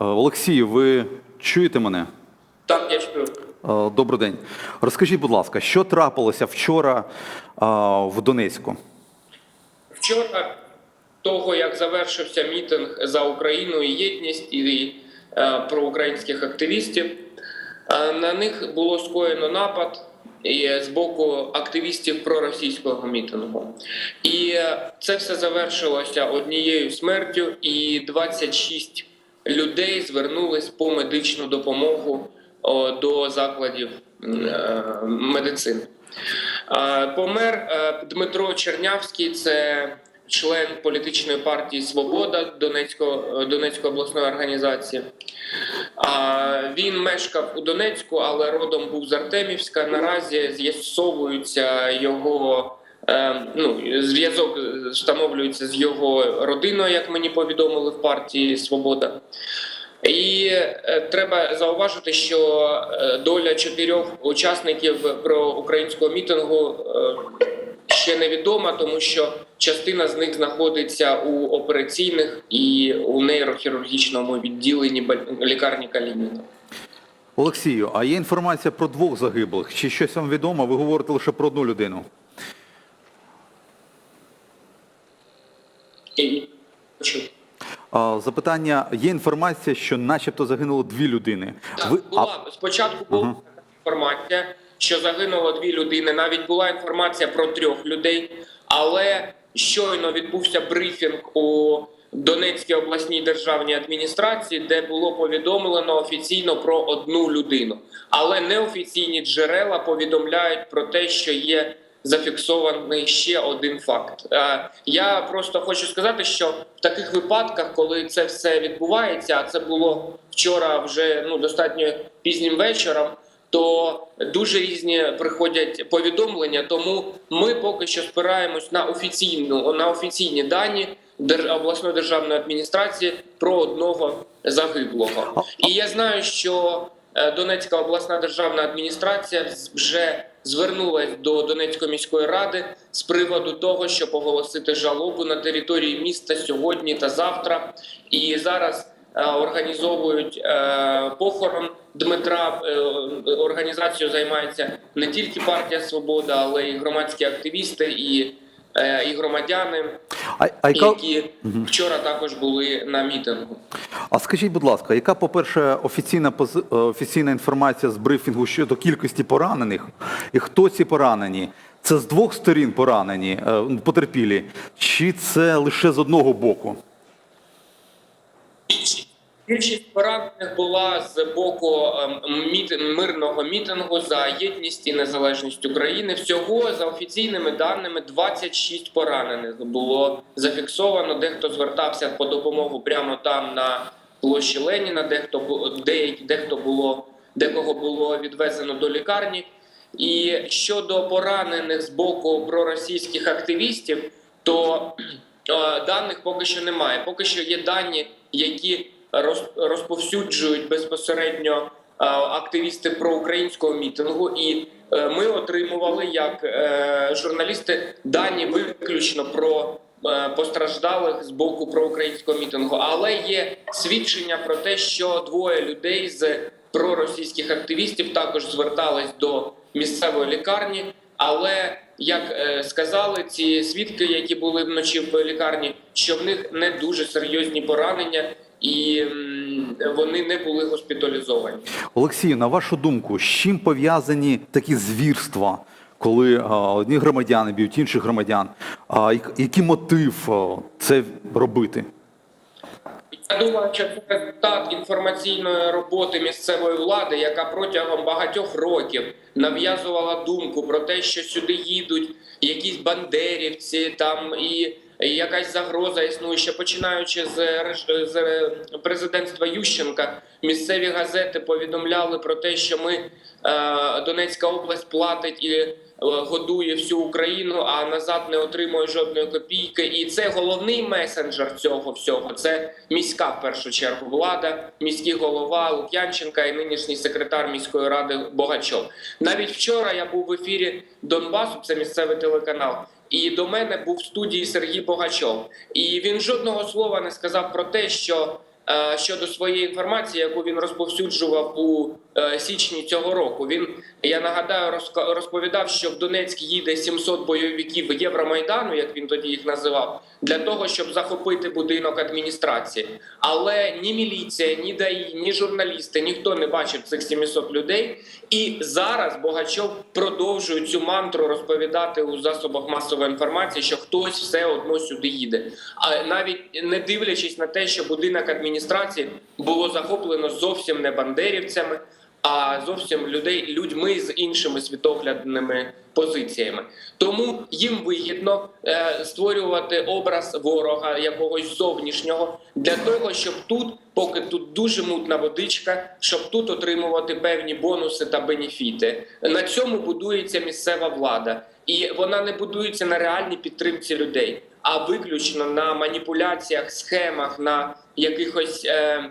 Е, Олексій, ви чуєте мене? Так, я чую. Е, Добрий день. Розкажіть, будь ласка, що трапилося вчора е, в Донецьку? Вчора, того як завершився мітинг за Україну і єдність і проукраїнських активістів, на них було скоєно напад з боку активістів проросійського мітингу. І це все завершилося однією смертю, і 26 людей звернулись по медичну допомогу до закладів е, медицини. Е, Помер е, Дмитро Чернявський, це член політичної партії Свобода Донецької, Донецької обласної організації. Він мешкав у Донецьку, але родом був з Артемівська. Наразі з'ясовується його. Е, Ну, зв'язок встановлюється з його родиною, як мені повідомили в партії Свобода. І е, треба зауважити, що е, доля чотирьох учасників проукраїнського мітингу е, ще невідома, тому що частина з них знаходиться у операційних і у нейрохірургічному відділенні лікарні Калініна. Олексію, а є інформація про двох загиблих? Чи щось вам відомо? Ви говорите лише про одну людину. І чу. А, Запитання: є інформація, що начебто загинуло дві людини. Так, Ви була спочатку була Ага. така інформація, що загинуло дві людини. Навіть була інформація про трьох людей, але щойно відбувся брифінг у Донецькій обласній державній адміністрації, де було повідомлено офіційно про одну людину. Але неофіційні джерела повідомляють про те, що є зафіксований ще один факт. Е, Я просто хочу сказати, що в таких випадках, коли це все відбувається, а це було вчора вже ну достатньо пізнім вечором. То дуже різні приходять повідомлення, тому ми поки що спираємось на офіційну на офіційні дані обласної державної адміністрації про одного загиблого. І я знаю, що Донецька обласна державна адміністрація вже звернулась до Донецької міської ради з приводу того, щоб оголосити жалобу на території міста сьогодні та завтра. І зараз е, організовують е, похорон Дмитра. Е, Організацією займається не тільки партія Свобода, але й громадські активісти і, е, і громадяни, а, які вчора також були на мітингу. а скажіть, будь ласка, яка, по-перше, офіційна е, офіційна інформація з брифінгу щодо кількості поранених? І хто ці поранені? Це з двох сторін поранені, е, потерпілі, чи це лише з одного боку? Більшість поранених була з боку ем, мирного мітингу за єдність і незалежність України. Всього за офіційними даними 26 поранених було зафіксовано. Дехто звертався по допомогу прямо там на площі Леніна, дехто деякі дехто було декого було відвезено до лікарні. І щодо поранених з боку проросійських активістів, то е, даних поки що немає. Поки що є дані, які розповсюджують безпосередньо е, активісти проукраїнського мітингу, і е, ми отримували як е, журналісти дані виключно про постраждалих з боку проукраїнського мітингу. Але є свідчення про те, що двоє людей з проросійських активістів також звертались до місцевої лікарні. Але як сказали ці свідки, які були вночі в лікарні, що в них не дуже серйозні поранення, і вони не були госпіталізовані. Олексію, на вашу думку, з чим пов'язані такі звірства, коли одні громадяни б'ють інших громадян? А як- який мотив це робити? Я думаю, що це результат інформаційної роботи місцевої влади, яка протягом багатьох років нав'язувала думку про те, що сюди їдуть якісь бандерівці, там і якась загроза існує ще починаючи з, з е, президентства Ющенка. Місцеві газети повідомляли про те, що ми е, Донецька область платить і е, годує всю Україну, а назад не отримує жодної копійки. І це головний месенджер цього всього. Це міська в першу чергу влада, міський голова Лук'янченка і нинішній секретар міської ради Богачов. Навіть вчора я був в ефірі Донбасу, це місцевий телеканал. І до мене був в студії Сергій Богачов, і він жодного слова не сказав про те, що е, щодо своєї інформації, яку він розповсюджував у січні цього року. Він я нагадаю, розповідав, що в Донецьк їде 700 бойовиків Євромайдану, як він тоді їх називав, для того, щоб захопити будинок адміністрації. Але ні міліція, ні ДАІ, ні журналісти, ніхто не бачив цих 700 людей. І зараз Богачов продовжує цю мантру розповідати у засобах масової інформації, що хтось все одно сюди їде. А навіть не дивлячись на те, що будинок адміністрації було захоплено зовсім не бандерівцями, а зовсім людей людьми з іншими світоглядними позиціями. Тому їм вигідно е, створювати образ ворога якогось зовнішнього для того, щоб тут, поки тут дуже мутна водичка, щоб тут отримувати певні бонуси та бенефіти. На цьому будується місцева влада, і вона не будується на реальній підтримці людей, а виключно на маніпуляціях, схемах, на якихось. Е,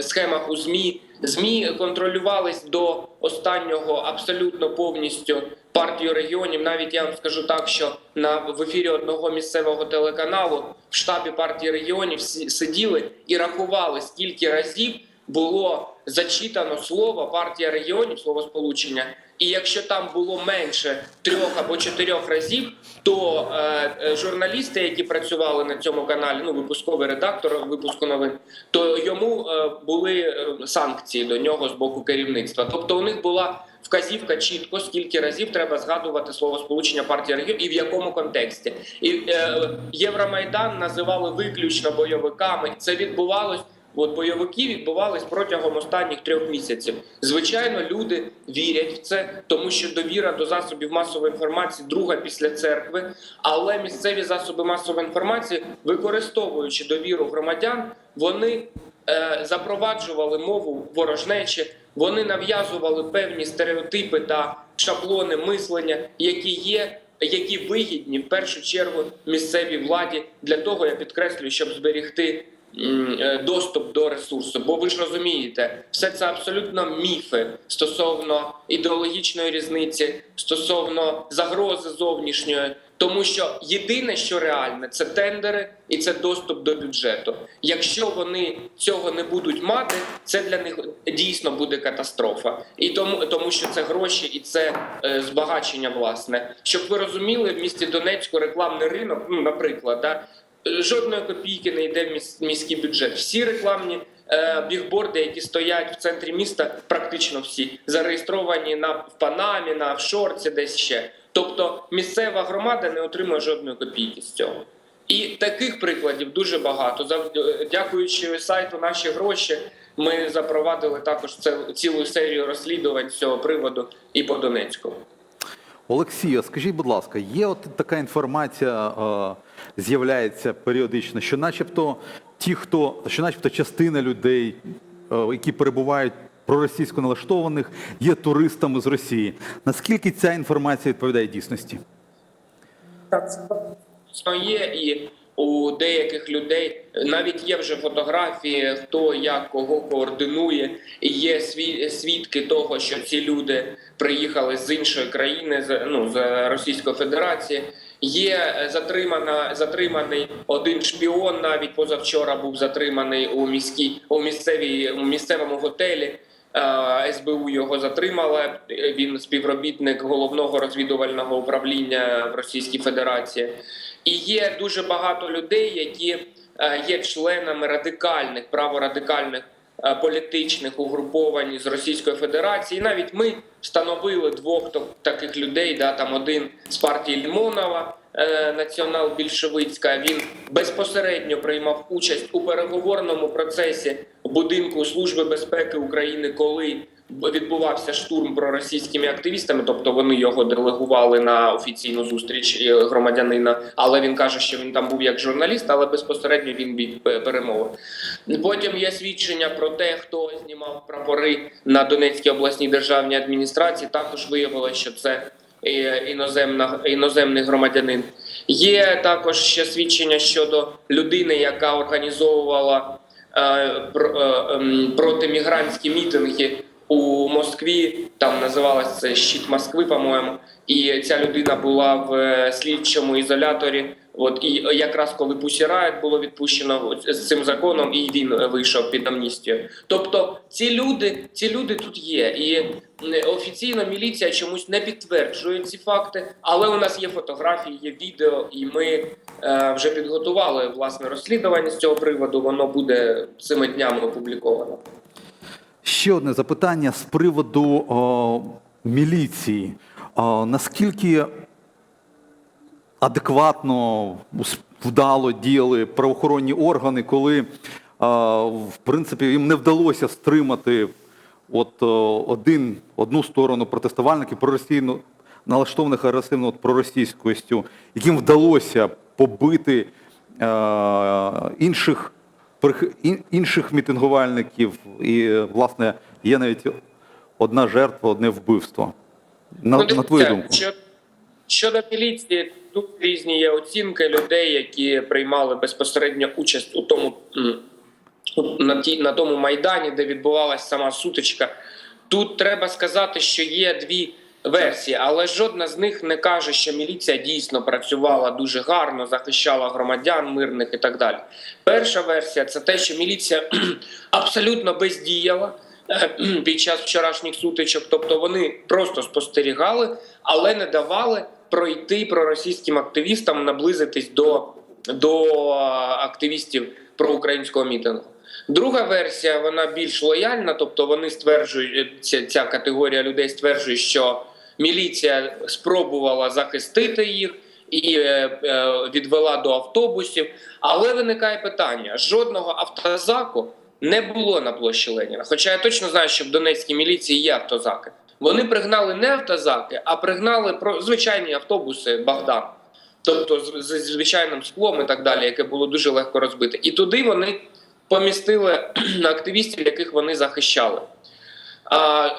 схемах у ЗМІ. ЗМІ контролювались до останнього абсолютно повністю партію регіонів. Навіть я вам скажу так, що на в ефірі одного місцевого телеканалу в штабі партії регіонів сиділи і рахували, скільки разів було зачитано слово партія регіонів, слово сполучення. І якщо там було менше трьох або чотирьох разів, то е, е, журналісти, які працювали на цьому каналі, ну випусковий редактор випуску новин, то йому е, були е, санкції до нього з боку керівництва. Тобто, у них була вказівка чітко, скільки разів треба згадувати слово сполучення партії регіонів і в якому контексті. І е, Євромайдан називали виключно бойовиками. Це відбувалось. От бойовики відбувались протягом останніх трьох місяців. Звичайно, люди вірять в це, тому що довіра до засобів масової інформації друга після церкви. Але місцеві засоби масової інформації, використовуючи довіру громадян, вони е, запроваджували мову ворожнечі, вони нав'язували певні стереотипи та шаблони мислення, які є. Які вигідні в першу чергу місцевій владі для того, я підкреслюю, щоб зберігти доступ до ресурсу. Бо ви ж розумієте, все це абсолютно міфи стосовно ідеологічної різниці, стосовно загрози зовнішньої. Тому що єдине, що реальне, це тендери і це доступ до бюджету. Якщо вони цього не будуть мати, це для них дійсно буде катастрофа. І тому, тому що це гроші і це е, збагачення власне. Щоб ви розуміли, в місті Донецьку рекламний ринок, ну наприклад, да, е, жодної копійки не йде в міс- міський бюджет. Всі рекламні е, бігборди, які стоять в центрі міста, практично всі зареєстровані на в Панамі, на офшорці, десь ще. Тобто місцева громада не отримує жодної копійки з цього. І таких прикладів дуже багато. Дякуючи сайту наші гроші, ми запровадили також цілу серію розслідувань цього приводу і по Донецьку. Олексію, скажіть, будь ласка, є от така інформація, е, з'являється періодично, що начебто ті, хто, що начебто частина людей, е, які перебувають проросійсько налаштованих, є туристами з Росії. Наскільки ця інформація відповідає дійсності? Звісно, є і у деяких людей навіть є вже фотографії, хто як кого координує, і є сві- свідки того, що ці люди приїхали з іншої країни, з ну з Російської Федерації. Є е, затримана затриманий один шпіон. Навіть позавчора був затриманий у міській у місцевій у місцевому готелі. Е, СБУ його затримала. Він співробітник головного розвідувального управління в Російській Федерації. І є дуже багато людей, які е, є членами радикальних праворадикальних політичних угруповань з Російської Федерації. Навіть ми встановили двох таких людей. Да, там один з партії Лімонова. е, Націонал-більшовицька він безпосередньо приймав участь у переговорному процесі будинку Служби безпеки України, коли відбувався штурм проросійськими активістами, тобто вони його делегували на офіційну зустріч е, громадянина. Але він каже, що він там був як журналіст, але безпосередньо він від е, перемови. Потім є свідчення про те, хто знімав прапори на Донецькій обласній державній адміністрації. Також виявилося, що це е, іноземна іноземний громадянин. Є також ще свідчення щодо людини, яка організовувала ем, протимігрантські мітинги у Москві. Там називалось це Щит Москви, по-моєму. І ця людина була в е, слідчому ізоляторі От і якраз коли Пусі було відпущено з цим законом, і він е, вийшов під амністію. Тобто, ці люди, ці люди тут є, і офіційно міліція чомусь не підтверджує ці факти, але у нас є фотографії, є відео, і ми е, вже підготували власне розслідування з цього приводу. Воно буде цими днями опубліковано. Ще одне запитання з приводу о, міліції. О, наскільки адекватно, вдало діяли правоохоронні органи, коли а, в принципі їм не вдалося стримати от, о, один, одну сторону протестувальників проросійно налаштованих агресивно от, проросійськістю, яким вдалося побити е, інших, інших мітингувальників. І, власне, є навіть одна жертва, одне вбивство. На, Ну, на твою дивіться, думку. Що, щодо міліції, тут різні є оцінки людей, які приймали безпосередньо участь у тому на, ті, на тому майдані, де відбувалася сама сутичка. Тут треба сказати, що є дві версії, але жодна з них не каже, що міліція дійсно працювала дуже гарно, захищала громадян мирних і так далі. Перша версія це те, що міліція абсолютно бездіяла е, під час вчорашніх сутичок, тобто вони просто спостерігали, але не давали пройти проросійським активістам наблизитись до, до активістів проукраїнського мітингу. Друга версія вона більш лояльна, тобто вони стверджують, ця, ця категорія людей стверджує, що міліція спробувала захистити їх і е, е, відвела до автобусів. Але виникає питання: жодного автозаку не було на площі Леніна. Хоча я точно знаю, що в Донецькій міліції є автозаки. Вони пригнали не автозаки, а пригнали про звичайні автобуси Богдан. Тобто з, звичайним склом і так далі, яке було дуже легко розбите. І туди вони помістили активістів, яких вони захищали.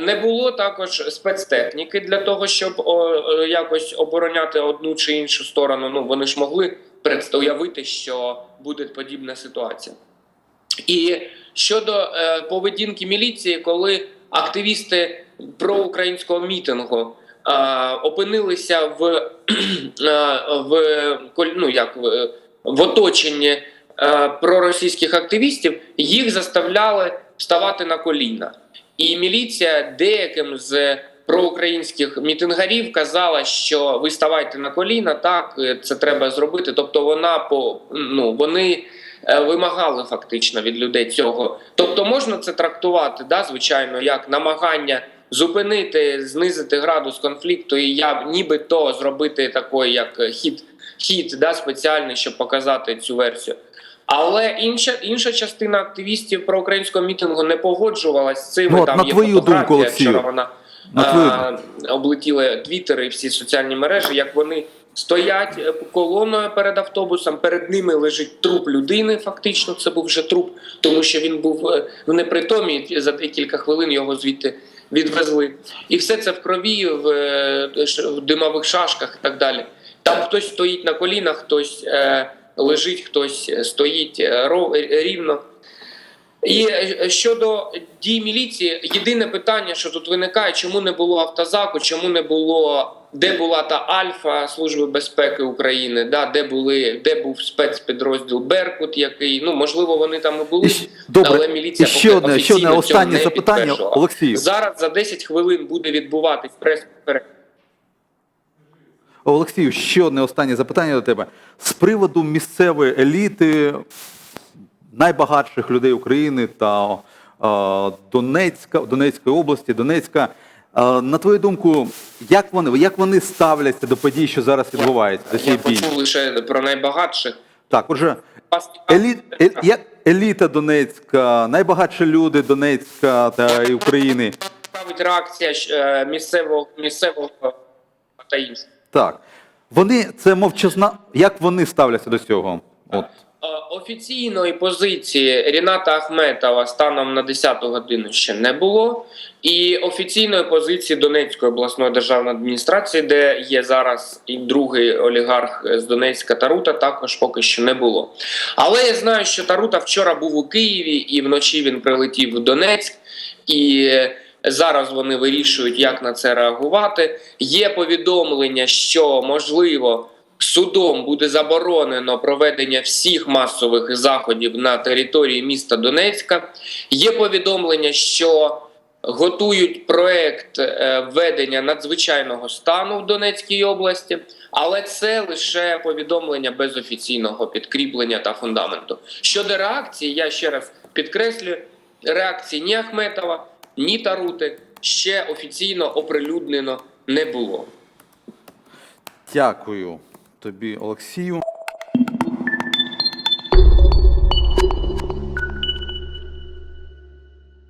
Не було також спецтехніки для того, щоб е, якось обороняти одну чи іншу сторону. Ну вони ж могли предст- уявити, що буде подібна ситуація. І щодо е, поведінки міліції, коли активісти проукраїнського мітингу опинилися в, в, ну, як, в, в оточенні е, проросійських активістів, їх заставляли вставати на коліна. І міліція деяким з проукраїнських мітингарів казала, що ви ставайте на коліна, так е, це треба зробити. Тобто вона по ну вони е, вимагали фактично від людей цього. Тобто можна це трактувати, да, звичайно, як намагання зупинити, знизити градус конфлікту, і я нібито зробити такий як хід, хід да, спеціальний, щоб показати цю версію. Але інша інша частина активістів проукраїнського мітингу не погоджувалась з цим. Ну, Там на є твою фотографія, думку, Вчора вона На твою а, облетіли твіттери і всі соціальні мережі, як вони стоять е, колоною перед автобусом. Перед ними лежить труп людини. Фактично, це був вже труп, тому що він був е, в непритомі. За декілька хвилин його звідти відвезли. І все це в крові, в, е, в димових шашках і так далі. Там хтось стоїть на колінах, хтось е, лежить, хтось е, стоїть е, рівно. І е, щодо дій міліції, єдине питання, що тут виникає, чому не було автозаку, чому не було, де була та Альфа Служби безпеки України, да, де були, де був спецпідрозділ Беркут, який ну можливо вони там і були, Добре, але міліція ще поки одне, ще одне цього останнє не запитання. Олексію. Зараз за 10 хвилин буде відбуватись прес Олексію, ще одне останнє запитання до тебе. З приводу місцевої еліти, найбагатших людей України та Донецька, Донецької області, Донецька. на твою думку, як вони, як вони ставляться до подій, що зараз відбуваються, до цієї бійні? почув лише про найбагатших. Так, отже, Вас еліт, е, еліта Донецька, найбагатші люди Донецька та України. цікавить реакція е, місцевого місцевого та інших. Так. Вони це мовчазна. Як вони ставляться до цього? От. Е, Офіційної позиції Ріната Ахметова станом на 10 годину ще не було, і офіційної позиції Донецької обласної державної адміністрації, де є зараз і другий олігарх з Донецька Тарута, також поки що не було. Але я знаю, що Тарута вчора був у Києві, і вночі він прилетів в Донецьк. І зараз вони вирішують, як на це реагувати. Є повідомлення, що можливо судом буде заборонено проведення всіх масових заходів на території міста Донецька. Є повідомлення, що готують проект е, введення надзвичайного стану в Донецькій області, але це лише повідомлення без офіційного підкріплення та фундаменту. Щодо реакції, я ще раз підкреслюю, реакції ні Ахметова, ні Тарути ще офіційно оприлюднено не було. Дякую тобі, Олексію.